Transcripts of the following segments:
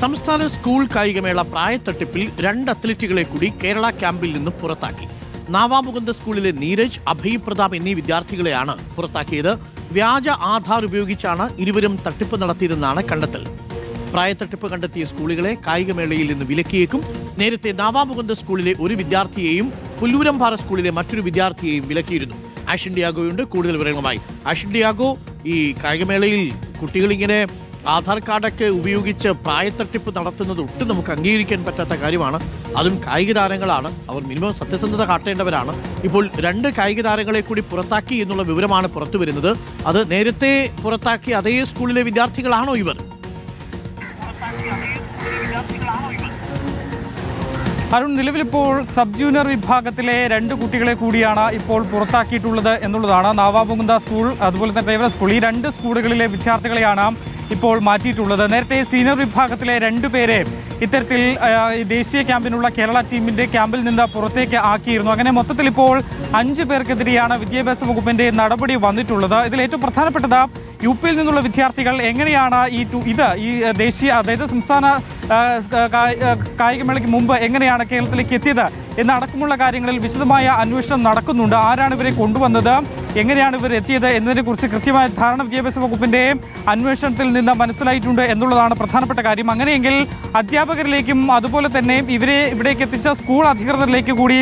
സംസ്ഥാന സ്കൂൾ കായികമേള പ്രായത്തട്ടിപ്പിൽ രണ്ട് അത്ലറ്റുകളെ കൂടി കേരള ക്യാമ്പിൽ നിന്ന് പുറത്താക്കി. നാവാമുകുന്ദ സ്കൂളിലെ നീരജ് അഭയ് പ്രതാപ് എന്നീ വിദ്യാർത്ഥികളെയാണ് പുറത്താക്കിയത്. വ്യാജ ആധാർ ഉപയോഗിച്ചാണ് ഇരുവരും തട്ടിപ്പ് നടത്തിയതെന്നാണ് കണ്ടെത്തൽ. പ്രായത്തട്ടിപ്പ് കണ്ടെത്തിയ സ്കൂളുകളെ കായികമേളയിൽ നിന്ന് വിലക്കിയേക്കും. നേരത്തെ നാവാമുകുന്ദ സ്കൂളിലെ ഒരു വിദ്യാർത്ഥിയെയും പുല്ലൂരംപാറ സ്കൂളിലെ മറ്റൊരു വിദ്യാർത്ഥിയെയും വിലക്കിയിരുന്നു. ആഷിൻ ഡിയാഗോയുണ്ട്. കൂടുതൽ വിവരങ്ങളുമായി ആഷിൻ ഡിയാഗോ ഈ കായികമേളയിൽ കുട്ടികളിങ്ങനെ ആധാർ കാർഡൊക്കെ ഉപയോഗിച്ച് പ്രായത്തട്ടിപ്പ് നടത്തുന്നത് ഒട്ടും നമുക്ക് അംഗീകരിക്കാൻ പറ്റാത്ത കാര്യമാണ്. അതും കായിക താരങ്ങളാണ്. അവർ മിനിമം സത്യസന്ധത കാട്ടേണ്ടവരാണ്. ഇപ്പോൾ രണ്ട് കായിക താരങ്ങളെ കൂടി പുറത്താക്കി എന്നുള്ള വിവരമാണ് പുറത്തു വരുന്നത്. അത് നേരത്തെ പുറത്താക്കി അതേ സ്കൂളിലെ വിദ്യാർത്ഥികളാണോ ഇവർ? അരുൺ നിലവിലിപ്പോൾ സബ് ജൂനിയർ വിഭാഗത്തിലെ രണ്ട് കുട്ടികളെ കൂടിയാണ് ഇപ്പോൾ പുറത്താക്കിയിട്ടുള്ളത് എന്നുള്ളതാണ്. നാവാമുകുന്ദ സ്കൂൾ അതുപോലെ തന്നെ ഡ്രൈവർ സ്കൂൾ. ഈ രണ്ട് സ്കൂളുകളിലെ വിദ്യാർത്ഥികളെയാണ് ഇപ്പോൾ മാറ്റിയിട്ടുള്ളത്. നേരത്തെ സീനിയർ വിഭാഗത്തിലെ രണ്ടുപേരെ ഇത്തരത്തിൽ ദേശീയ ക്യാമ്പിനുള്ള കേരള ടീമിന്റെ ക്യാമ്പിൽ നിന്ന് പുറത്തേക്ക് ആക്കിയിരുന്നു. അങ്ങനെ മൊത്തത്തിൽ ഇപ്പോൾ അഞ്ച് പേർക്കെതിരെയാണ് വിദ്യാഭ്യാസ വകുപ്പിന്റെ നടപടി വന്നിട്ടുള്ളത്. ഇതിൽ ഏറ്റവും പ്രധാനപ്പെട്ടത് യു പിയിൽ നിന്നുള്ള വിദ്യാർത്ഥികൾ എങ്ങനെയാണ് ഈ ഇത് ഈ ദേശീയ അതായത് സംസ്ഥാന കായികമേളയ്ക്ക് മുമ്പ് എങ്ങനെയാണ് കേരളത്തിലേക്ക് എത്തിയത് എന്നടക്കമുള്ള കാര്യങ്ങളിൽ വിശദമായ അന്വേഷണം നടക്കുന്നുണ്ട്. ആരാണ് ഇവരെ കൊണ്ടുവന്നത്? എങ്ങനെയാണ് ഇവർ എത്തിയത് എന്നതിനെ കുറിച്ച് കൃത്യമായ ധാരണ വിദ്യാഭ്യാസ വകുപ്പിന്റെയും അന്വേഷണത്തിൽ നിന്ന് മനസ്സിലായിട്ടുണ്ട് എന്നുള്ളതാണ് പ്രധാനപ്പെട്ട കാര്യം. അങ്ങനെയെങ്കിൽ അധ്യാപകരിലേക്കും അതുപോലെ തന്നെ ഇവരെ ഇവിടേക്ക് എത്തിച്ച സ്കൂൾ അധികൃതരിലേക്ക് കൂടി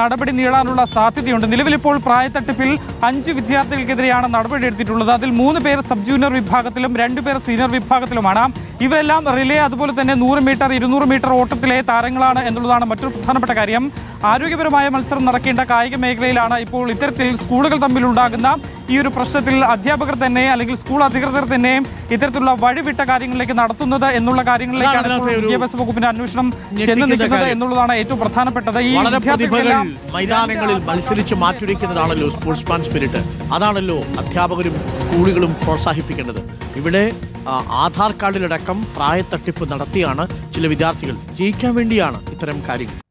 നടപടി നീളാനുള്ള സാധ്യതയുണ്ട്. നിലവിലിപ്പോൾ പ്രായത്തട്ടിപ്പിൽ അഞ്ച് വിദ്യാർത്ഥികൾക്കെതിരെയാണ് നടപടി എടുത്തിട്ടുള്ളത്. അതിൽ മൂന്ന് പേർ സബ് ജൂനിയർ വിഭാഗത്തിലും രണ്ടു പേർ സീനിയർ വിഭാഗത്തിലുമാണ്. ഇവരെല്ലാം റിലേ അതുപോലെ തന്നെ നൂറ് മീറ്റർ ഇരുന്നൂറ് മീറ്റർ ഓട്ടത്തിലെ താരങ്ങളാണ് എന്നുള്ളതാണ് മറ്റൊരു പ്രധാനപ്പെട്ട കാര്യം. ആരോഗ്യപരമായ മത്സരം നടക്കേണ്ട കായിക മേഖലയിലാണ് ഇപ്പോൾ ഇത്തരത്തിൽ സ്കൂളുകൾ തമ്മിൽ ഉണ്ടാകുന്ന ഈ ഒരു പ്രശ്നത്തിൽ അധ്യാപകർ തന്നെ അല്ലെങ്കിൽ സ്കൂൾ അധികൃതർ തന്നെ ഇത്തരത്തിലുള്ള വഴിവിട്ട കാര്യങ്ങളിലേക്ക് നടത്തുന്നത് എന്നുള്ള കാര്യങ്ങളിലേക്കാണ് വിദ്യാഭ്യാസ വകുപ്പിന്റെ അന്വേഷണം ചെന്ന് നിൽക്കുന്നത് എന്നുള്ളതാണ് ഏറ്റവും പ്രധാനപ്പെട്ടത്. ഈ മൈതാനങ്ങളിൽ മത്സരിച്ച് മാറ്റുരയ്ക്കുന്നതാണല്ലോ സ്പോർട്സ്മാൻ സ്പിരിറ്റ് അതാണല്ലോ അധ്യാപകരും സ്കൂളുകളും പ്രോത്സാഹിപ്പിക്കേണ്ടത്. ഇവിടെ ആധാർ കാർഡിലടക്കം പ്രായത്തട്ടിപ്പ് നടത്തിയാണ് ചില വിദ്യാർത്ഥികൾ ജയിക്കാൻ വേണ്ടിയാണ് ഇത്തരം കാര്യങ്ങൾ.